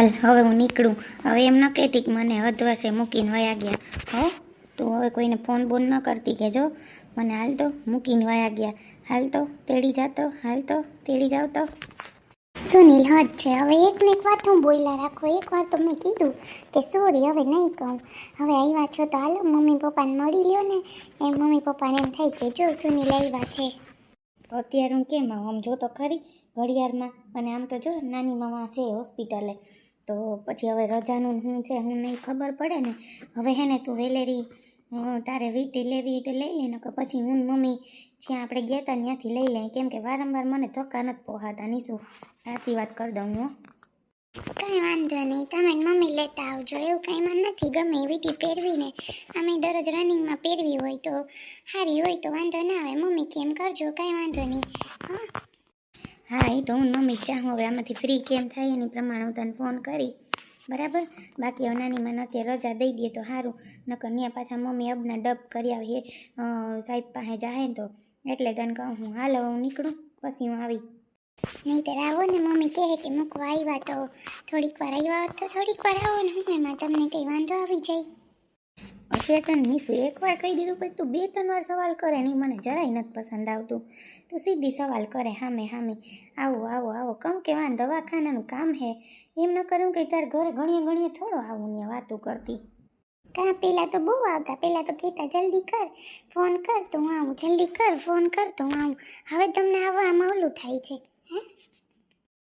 હાલ હવે હું નીકળું. હવે એમ ન કહેતી કે મને અધવસે મૂકીને વયા ગયા. હો તું હવે કોઈને ફોન બોન ન કરતી કે જો. મને હાલ તો મૂકીને વયા ગયા. હાલ તો તેડી જાતો હાલ તો તેડી જાવ તો સુનિલ હદ છે. હવે એક ને એક વાત હું બોલ્યા રાખો. એકવાર તો મેં કીધું કે સોરી હવે નહીં કહું. હવે આવ્યા છો તો હાલો મમ્મી પપ્પાને મળી લ્યો ને. એ મમ્મી પપ્પાને એમ થાય કે જો સુનિલ આવ્યા છે. અત્યારે હું કેમ આવું? આમ જો તો ખરી ઘડિયાળમાં. અને આમ તો જો નાની મામા છે હોસ્પિટલે. તો પછી હવે રજાનું શું છે હું નહીં ખબર પડે ને, હવે હે ને તું વેલેરી તારે વીટી લેવી તો લઈ લે કે પછી હું મમ્મી જ્યાં આપણે ગયા હતા ત્યાંથી લઈ લઈએ. કેમ કે વારંવાર મને ધક્કા નથી પોહાતા શું? સાચી વાત કરી દઉં હું. કાંઈ વાંધો નહીં, તમે મમ્મી લેતા આવજો, એવું કાંઈ માં નથી ગમે વીટી પહેરવીને. અમે દરરોજ રનિંગમાં પહેરવી હોય તો સારી હોય તો વાંધો ના આવે, મમ્મી કેમ કરજો, કંઈ વાંધો નહીં, હા. હા, એ તો હું મમ્મી ચાહું હવે આમાંથી ફ્રી કેમ થાય એની પ્રમાણે હું તને ફોન કરી. બરાબર? બાકી હવે નાની મને અત્યારે રજા દઈ દે તો સારું. નકર ત્યાં પાછા મમ્મી અબના ડબ કરી આવીએ સાહેબ પાસે જાય ને તો. એટલે તને કહું હું, હાલ હું નીકળું. પછી હું આવી. નહીંતર આવો ને મમ્મી કહે કે મૂકવા આવ્યા તો થોડીક વાર આવ્યા તો થોડીક વાર આવો ને. હું એમાં તમને કંઈ વાંધો આવી જાય. અત્યારે તને એકવાર કહી દીધું પછી તું બે ત્રણ વાર સવાલ કરે નહીં મને જરાય નથી પસંદ આવતું. તું સીધી સવાલ કરે, હામે હામે. આવો આવો આવો. કમ કે વાન દવાખાનાનું કામ હે. એમ ન કરું કે તાર ઘરે ગણીએ ગણીએ થોડો આવું ને વાતું કરતી. કાં પહેલાં તો બહુ આવતા. પહેલાં તો કહેતા, જલ્દી કર, ફોન કર તો હું આવું. જલ્દી કર, ફોન કર તો હું આવું. હવે તમને આવવામાં ઓલું થાય છે. હે?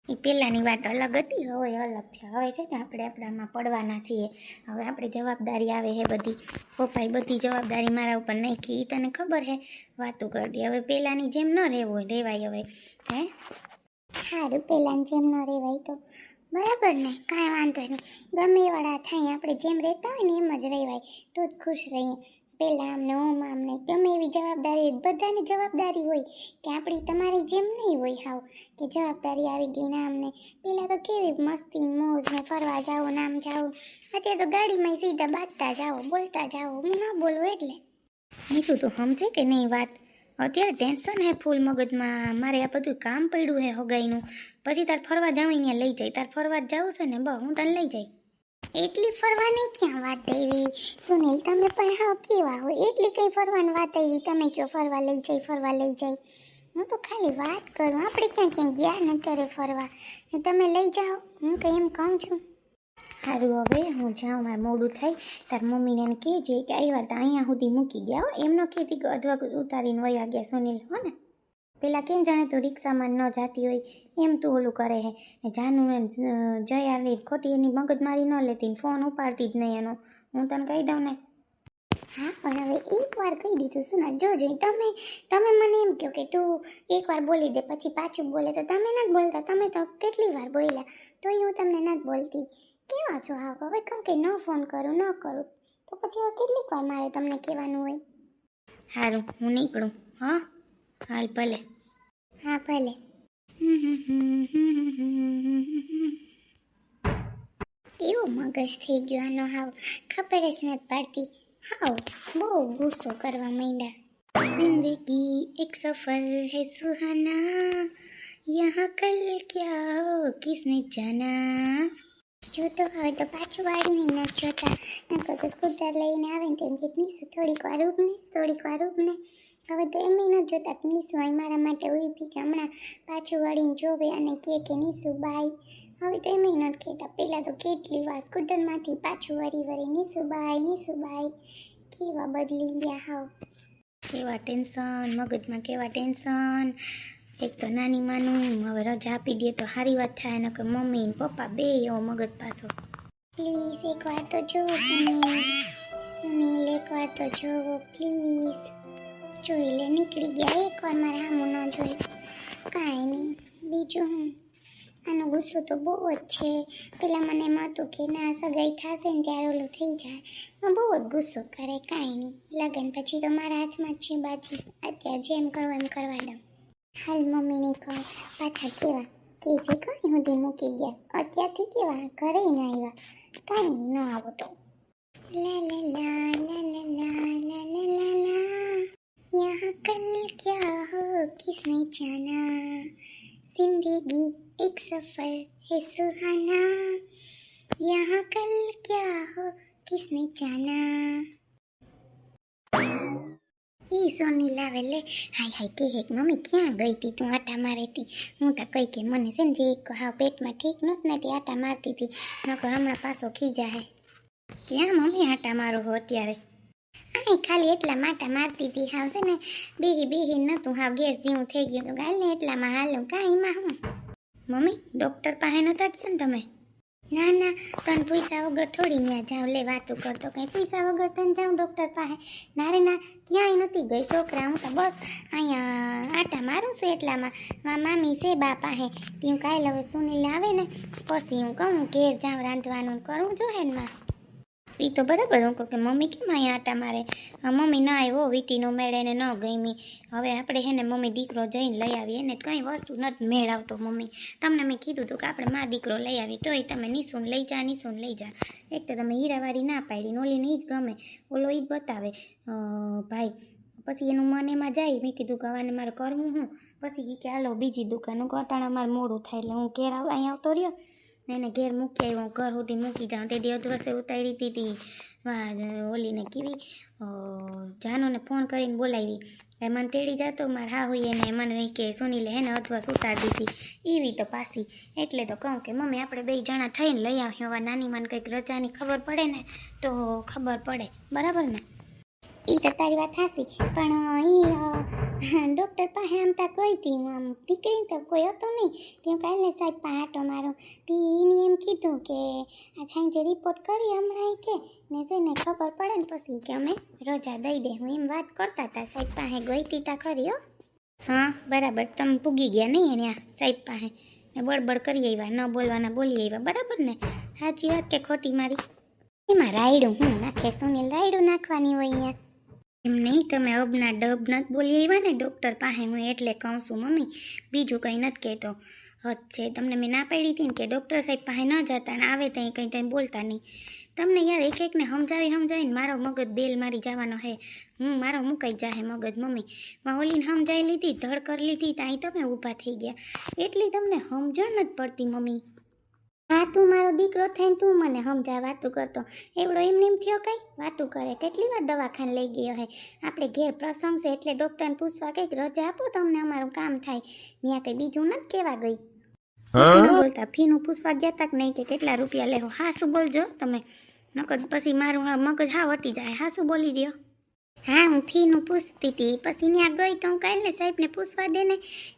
એ પહેલાંની વાત અલગ હતી. હવે અલગ છે. હવે છે ને આપણે આપણામાં પડવાના છીએ. હવે આપણે જવાબદારી આવે હે બધી. પપ્પાએ બધી જવાબદારી મારા ઉપર નાખી. એ તને ખબર હે? વાતો કરતી. હવે પહેલાંની જેમ ન રહેવું રહેવાય હવે. હે? સારું પહેલાંની જેમ ન રહેવાય તો. બરાબર ને? કાંઈ વાંધો નહીં. ગમે એવાળા થાય. આપણે જેમ રહેતા હોય ને એમ જ રહેવાય તો જ ખુશ રહીએ. પહેલાં આમને ઓમ આમને ગમે એવી જવાબદારી બધાની જવાબદારી હોય કે આપણી તમારી જેમ નહીં હોય હાવ, કે જવાબદારી આવી ગઈ ને આમને પહેલાં તો કેવી મસ્તી, મોજ ને ફરવા જાઓ, ને આમ જાઓ. અત્યારે તો ગાડીમાં સીધા બાંધતા જાઓ, બોલતા જાઓ, હું ન બોલું એટલે. નીસું તું સમજે કે નહીં વાત? અત્યારે ટેન્શન હે ફૂલ મગજમાં. મારે આ બધું કામ પડ્યું હે હોગાઈનું. પછી તાર ફરવા જાવ અહીંયા લઈ જાય. તાર ફરવા જ જવું છે ને, બસ હું તને લઈ જાય. એટલી ફરવાની ક્યાં વાત આવી? સુનિલ, તમે પણ હા કેવા હો. એટલી કંઈ ફરવાની વાત આવી? તમે કયો ફરવા લઈ જાય ફરવા લઈ જાય હું તો ખાલી વાત કરું. આપણે ક્યાં ક્યાં ગયા ને અત્યારે ફરવા? ને તમે લઈ જાઓ. હું કંઈ એમ કહું છું. સારું હવે, હું જાઉં. મારે મોડું થાય. તાર મમ્મીને એને કહેજે કે આવ્યા તો અહીંયા સુધી મૂકી ગયા હો. એમ ન કહેતી કે ઉતારીને વયા ગયા સુનિલ, હો ને? પેલા કેમ જાણે તું રિક્ષામાં ન જાતી હોય? એમ તું ઓલું કરે હે. ને જાનું ને જયાની ખોટી એની મગજમારી ન લેતી ફોન ઉપાડતી જ નહીં એનો. હું તને કહી દઉં ને. હા, પણ હવે એકવાર કહી દીધું સુના જોજો તમે તમે મને એમ કહો કે તું એકવાર બોલી દે, પછી પાછું બોલે. તો તમે નથી બોલતા. તમે તો કેટલી વાર બોલ્યા. તોય હું તમને નથી બોલતી. કેવા છો હા હવે કહું કે ન ફોન કરું, ન કરું. તો પછી હવે કેટલીક વાર મારે તમને કહેવાનું હોય? સારું હું નીકળું, હા? હાલ ભલે. હા ભલે. એવો મગજ થઈ ગયો આનો હાવ? ખબર જ નથી પડતી. હાવ બહુ ગુસ્સો કરવા માંડ્યા. જિંદગી એક સફર હે સુહાના. યહાં કલ ક્યા હો કિસને જાના? જોતો હોય તો પાછું વાળીને ના જોતા. નકર તો સ્કૂટર લઈને આવે ને તેમ કે થોડીક વાર ઉભને થોડીક વાર ઉભને હવે તો એમ ન જોતા કે નીસુ અહીં મારા માટે ઊભી કે હમણાં પાછું વળીને જોવે અને કહે કે નીસુ બાય. હવે તો એમ ન કહેતા. પહેલાં તો કેટલી વાર સ્કૂટરમાંથી પાછું વળી વળી નીસુ બાય નીસુ બાય. કેવા બદલી ગયા હાવ. કેવા ટેન્શન મગજમાં કેવા ટેન્શન. એક તો નાની માનું હવે રજા આપી દે તો સારી વાત થાય ને કે મમ્મી ને પપ્પા બે એવો મગજ પાછો. પ્લીઝ એકવાર તો જોવો સુનિલ સુનિલ એકવાર તો જોવો પ્લીઝ જોઈ લે, નીકળી ગયા. એકવાર મારે સામું ન જોઈ. કાંઈ નહીં. બીજું હું? આનો ગુસ્સો તો બહુ જ છે. પેલા મને એમ હતું કે ના, સગાઈ થશે ને ત્યારે ઓલું થઈ જાય. બહુ જ ગુસ્સો કરે, કાંઈ નહીં. લગન પછી તો મારા હાથમાં જ છે બાજી. અત્યારે જેમ કરવું એમ કરવા દઉં. હાલ મમ્મીને કહો, પાછા કેવા? કે જે કંઈ સુધી મૂકી ગયા. અત્યારથી કેવા? ઘરે ન આવ્યા. કાંઈ નહીં, ન આવો તો. લા લા લા લા લા લા લા લા. यहाँ कल क्या हो किसने जाना जिंदगी एक सफर है सुहाना यहाँ कल क्या हो किसने जाना ઈ સોની લાવે લે હાય હાય કે હેક મમ્મી ક્યાં ગઈ હતી તું આટા મારી હતી હું તો કઈ કે મને છે ને જે એક હાવ પેટમાં ઠીક નહોતું ને તે આટા મારતી હતી નકર હમણાં પાછો ખીજા હે ક્યાં મમ્મી આટા મારો હો અત્યારે આય ખાલી એટલા માટા મારતી હતી હાવ, છે ને? બેહી બેહી નતું હાવ ગેસ જેવું થઈ ગયું તો ગાલ ને એટલામાં હાલું કાંઈમાં હું મમ્મી, ડૉક્ટર પાસે નતા ગયા ને તમે? ના ના, તન પૈસા વગર થોડી ત્યાં જાઉં, લે વાતું કરતો કંઈ પૈસા વગર તને જાઉં ડૉક્ટર પાસે? ના રે, ના, ક્યાંય નથી ગઈ, છોકરા, હું તો બસ અહીંયા આટા મારું છું એટલામાં. મા મામી છે, બા પાસે. ત્યાં કાલે હવે સુનિલ આવે ને, પછી હું કહું, ઘેર જાઉં, રાંધવાનું કરવું જોઈએ ને માં. એ તો બરાબર. હું કહું કે, મમ્મી, કેમ અહીંયા આટા મારે? મમ્મી, ના આવ્યો. વીટીનો મેળ એને ન ગમી. હવે આપણે હે ને મમ્મી દીકરો જઈને લઈ આવીએ. એને કંઈ વસ્તુ નથી મેળ આવતો મમ્મી. તમને મેં કીધું હતું કે આપણે મા દીકરો લઈ આવી તોય તમે નિશુન લઈ જા નિશુન લઈ જા. એક તો તમે હીરાવાળી ના પાડી ઓલીને એ જ ગમે. ઓલો એ જ બતાવે. ભાઈ, પછી એનું મન એમાં જાય. મેં કીધું કે હવે મારે કરવું હું? પછી કે, હાલો, બીજી દુકાન. ગટાણા મારે મોડું થાય એટલે હું ઘેર અહીં આવતો રહ્યો. એને ઘેર મૂકી આવ્યો ઘર સુધી મૂકી જાઉં. તે દી અધવસે ઉતારી હતી ઓલીને કેવી જાનુને ફોન કરીને બોલાવી. એ મને તેડી જતો, મારે હા હોય એને. મને કે સુનીલે એને અધવસ ઉતારી દીધી? એવી તો પાછી. એટલે તો કહું કે, મમ્મી, આપણે બે જણા થઈને લઈ આવ્યો હવે નાની મને કંઈક રજાની ખબર પડે ને, તો ખબર પડે. બરાબર ને? એ તો તારી વાત હાસી પણ એ ડૉક્ટર પાસે આમ તા હતી હું આમ દીકરીને તો કોઈ હતો નહીં. ત્યાં કાલે સાહેબ પાસે આટો મારો તે એને એમ કીધું કે આ સાંજે રિપોર્ટ કરી હમણાં કે ને છે ને ખબર પડે ને પછી કે અમે રજા દઈ દે હું એમ વાત કરતા હતા સાહેબ પાસે ગઈ હતી તા ખરી હો. હા? બરાબર તમે પૂગી ગયા નહીં એને આ સાહેબ પાસે. ને બળબડ કરી આવ્યા ન બોલવાના બોલી આવ્યા બરાબર ને? સાચી વાત કે ખોટી મારી? એમાં રાયડું હું નાખે સુનિલ રાયડું નાખવાની હોય અહીંયા? એમ નહીં, તમે અબના ડબ નથી બોલી આવ્યા ને ડૉક્ટર પાસે, હું એટલે કહું છું, મમ્મી, બીજું કંઈ નથી કહેતો. હદ છે, તમને મેં ના પાડી હતી ને કે ડૉક્ટર સાહેબ પાસે ન જતા ને આવે ત્યાં કંઈ ત્યાં બોલતા નહીં. તમને યાર એક એકને સમજાવી સમજાવીને મારો મગજ બેલ મારી જવાનો હે. હું મારો મુકાઈ જાહે મગજ, મમ્મી. માં ઓલીને સમજાવી લીધી ધડ કરી લીધી, ત્યાં તમે ઊભા થઈ ગયા. એટલી તમને સમજણ નથી પડતી, મમ્મી. હા તું મારો દીકરો થઈને તું મને સમજા વાતું કરતો. એવડો એમને એમ થયો કઈ? વાતું કરે. કેટલી વાર દવાખાને લઈ ગયો હે? આપણે ઘેર પ્રસંગ છે એટલે ડૉક્ટરને પૂછવા કંઈક રજા આપો તમને અમારું કામ થાય. ત્યાં કંઈ બીજું નથી કહેવા ગઈ. બોલતા ફીનું પૂછવા ગયા તા કે નહીં કે કેટલા રૂપિયા લેવો? હા શું બોલજો તમે. નકર પછી મારું મગજ હા વટી જાય. હા શું બોલી દ્યો. હા, હું ફીનું પૂછતી હતી પછી ત્યાં ગઈ તો હું કાલે સાહેબને પૂછવા દે ને.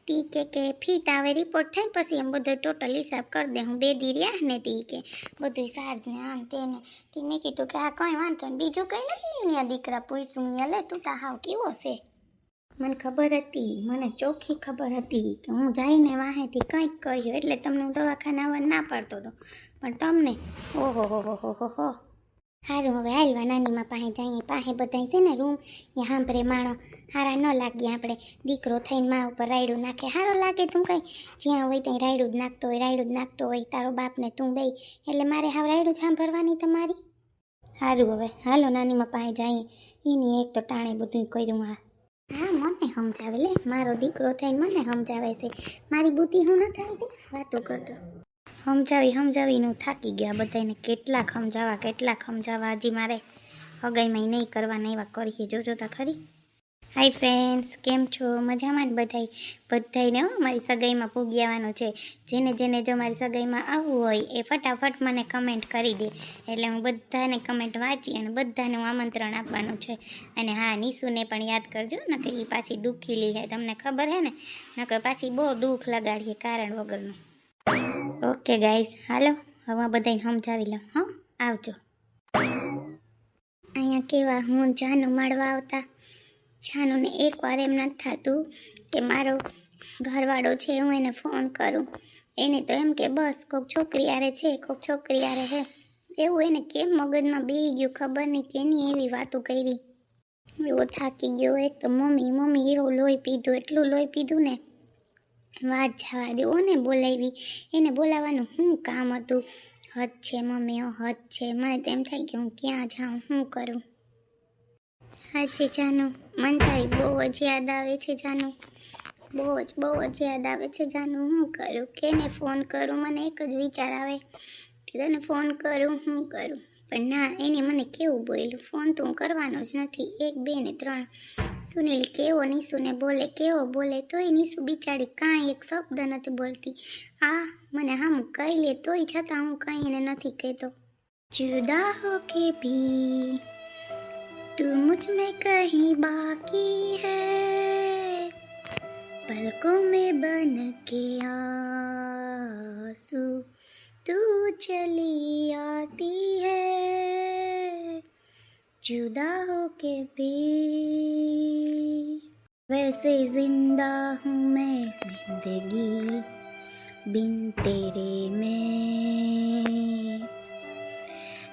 તી કે કે ફી તો હવે રિપોર્ટ થાય પછી એમ બધો ટોટલ હિસાબ કરી દે. હું બે દી રહ્યા ને તી કે બધું ચાર્જ ને આમ તેને તી મેં કીધું કે આ કંઈ વાંધો ને બીજું કંઈ નહીં. અહીંયા દીકરા પૂછ્યું અહીંયા લે, તું તો હાવ કેવો છે? મને ખબર હતી. મને ચોખ્ખી ખબર હતી કે હું જઈને વાહેથી કંઈક કર્યું એટલે તમને હું દવાખાને આવવા ના પાડતો હતો પણ તમને? ઓહો હો હો હો હો. હો સારું હવે હાલવા નાનીમાં પાસે જઈએ. પાસે બધાય છે ને રૂમ. ત્યાં સાંભળે માણો. હારા ન લાગીએ આપણે. દીકરો થઈને મા ઉપર રાયડું નાખે. સારો લાગે તું કંઈ? જ્યાં હોય ત્યાં રાયડું જ નાખતો હોય, રાયડું જ નાખતો હોય. તારો બાપને તું બે એટલે મારે હાવ રાયડું જ સાંભળવાની તમારી? સારું હવે. હાલો નાનીમાં પાસે જઈએ. એની એક તો ટાણે બધું કર્યું હા હા, મને સમજાવે લે. મારો દીકરો થઈને મને સમજાવે છે. મારી બુદ્ધિ હું નથી આવતી વાતો કરતો સમજાવી સમજાવીને હું થાકી ગયા બધાને કેટલાક સમજાવા કેટલાક સમજાવા હજી મારે હગાઈમાં નહીં કરવાના એવા કરીએ. જોજો તો ખરી. હાય ફ્રેન્ડ્સ કેમ છો? મજામાં જ બધાય? બધાયને હું, મારી સગાઈમાં પૂગી આવવાનું છે. જેને જેને જો મારી સગાઈમાં આવવું હોય એ ફટાફટ મને કમેન્ટ કરી દે. એટલે હું બધાને કમેન્ટ વાંચી અને બધાને આમંત્રણ આપવાનું છે. અને હા, નિશુને પણ યાદ કરજો, નકર એ પાછી દુઃખી લી તમને ખબર હે ને? નકર પાછી બહુ દુઃખ લગાડીએ કારણ વગરનું. ઓકે ગાઈસ, હાલો, હવે બધાને સમજાવી લો હા, આવજો. અહીંયા કેવા હું જાનું મળવા આવતા? જાનુને એકવાર એમ નથી થતું કે મારો ઘરવાળો છે, હું એને ફોન કરું. એને તો એમ કે, બસ કોઈક છોકરી આરે છે કોઈક છોકરી આરે હે. એવું એને કેમ મગજમાં બેહી ગયું ખબર નહીં, કેની એવી વાતો કરી. એવો થાકી ગયો એક તો, મમ્મી મમ્મી, એવો લોહી પીધું, એટલું લોહી પીધું ને. વાત જવા દો. ને બોલાવી. એને બોલાવવાનું શું કામ હતું? હદ છે મમ્મી હદ છે. મને તેમ થાય કે હું ક્યાં જાઉં શું કરું? હાજી જાનું. મને થાય બહુ જ યાદ આવે છે જાનું. બહુ જ બહુ જ યાદ આવે છે જાનું. હું કરું? કેને ફોન કરું? મને એક જ વિચાર આવે કે તને ફોન કરું, હું કરું? પણ ના, એને મને કેવું બોલ્યું? ફોન તો હું કરવાનો જ નથી. એક, બે ને ત્રણ सुनील केव नहीं सुने बोले केव बोले तो इनी सु बिचारी कहाँ एक शब्द नहीं बोलती। आ, मैंने हम कही ले तो छता हूँ कहीं इन्हें नहीं कहते। जुदा हो के भी तू मुझमें कहीं बाकी है, पलकों में बन के आसू तू चली आती है। जुदा हो के भी। वैसे ज़िंदा हूँ मैं ज़िंदगी बिन तेरे में।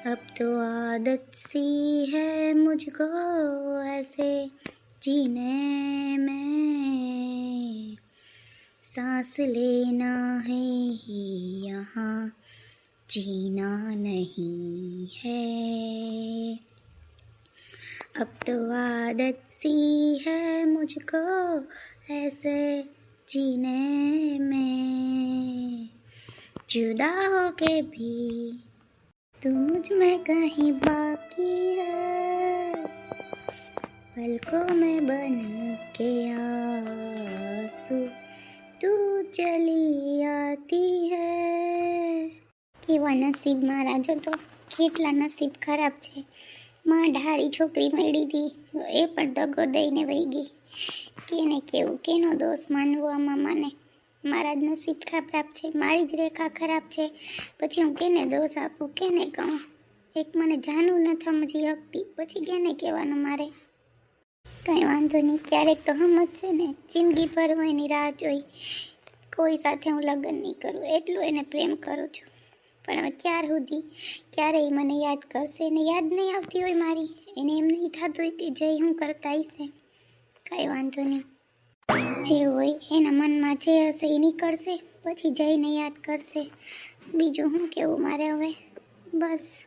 अब तो आदत सी है मुझको ऐसे जीने में। सांस लेना है ही, यहाँ जीना नहीं है। अब तो आदत सी है मुझको ऐसे जीने में जुदा हो के भी तू मुझ में कहीं बाकी है पलकों में बन के आंसू तू चली आती है કેવા નસીબ મારા જો તો કેટલા નસીબ ખરાબ છે માં ઢારી છોકરી મળી હતી. એ પણ દગો દઈને વહી ગઈ. કેને કેવું? કેનો દોષ માનવો આમાં માને? મારા જ નસીબ ખરાબ છે, મારી જ રેખા ખરાબ છે. પછી હું કેને દોષ આપું? કેને કહું? એક મને જાણવું ન સમજી શકતી પછી કેને કહેવાનું મારે? કંઈ વાંધો નહીં, ક્યારેક તો સમજશે ને. જિંદગી ભર એની રાહ જોઈ. કોઈ સાથે હું લગ્ન નહીં કરું. એટલું એને પ્રેમ કરું છું. પણ ક્યાર સુધી? ક્યારેય મને યાદ કરશે ને યાદ નહીં આવતી હોય મારી. એને એમ નહીં થતું હોય કે જય હું કરતા હશે. કાંઈ વાંધો નહીં. જે હોય એના મનમાં જે હશે એ નીકળશે. પછી જઈને યાદ કરશે. બીજું શું કેવું મારે હવે? બસ.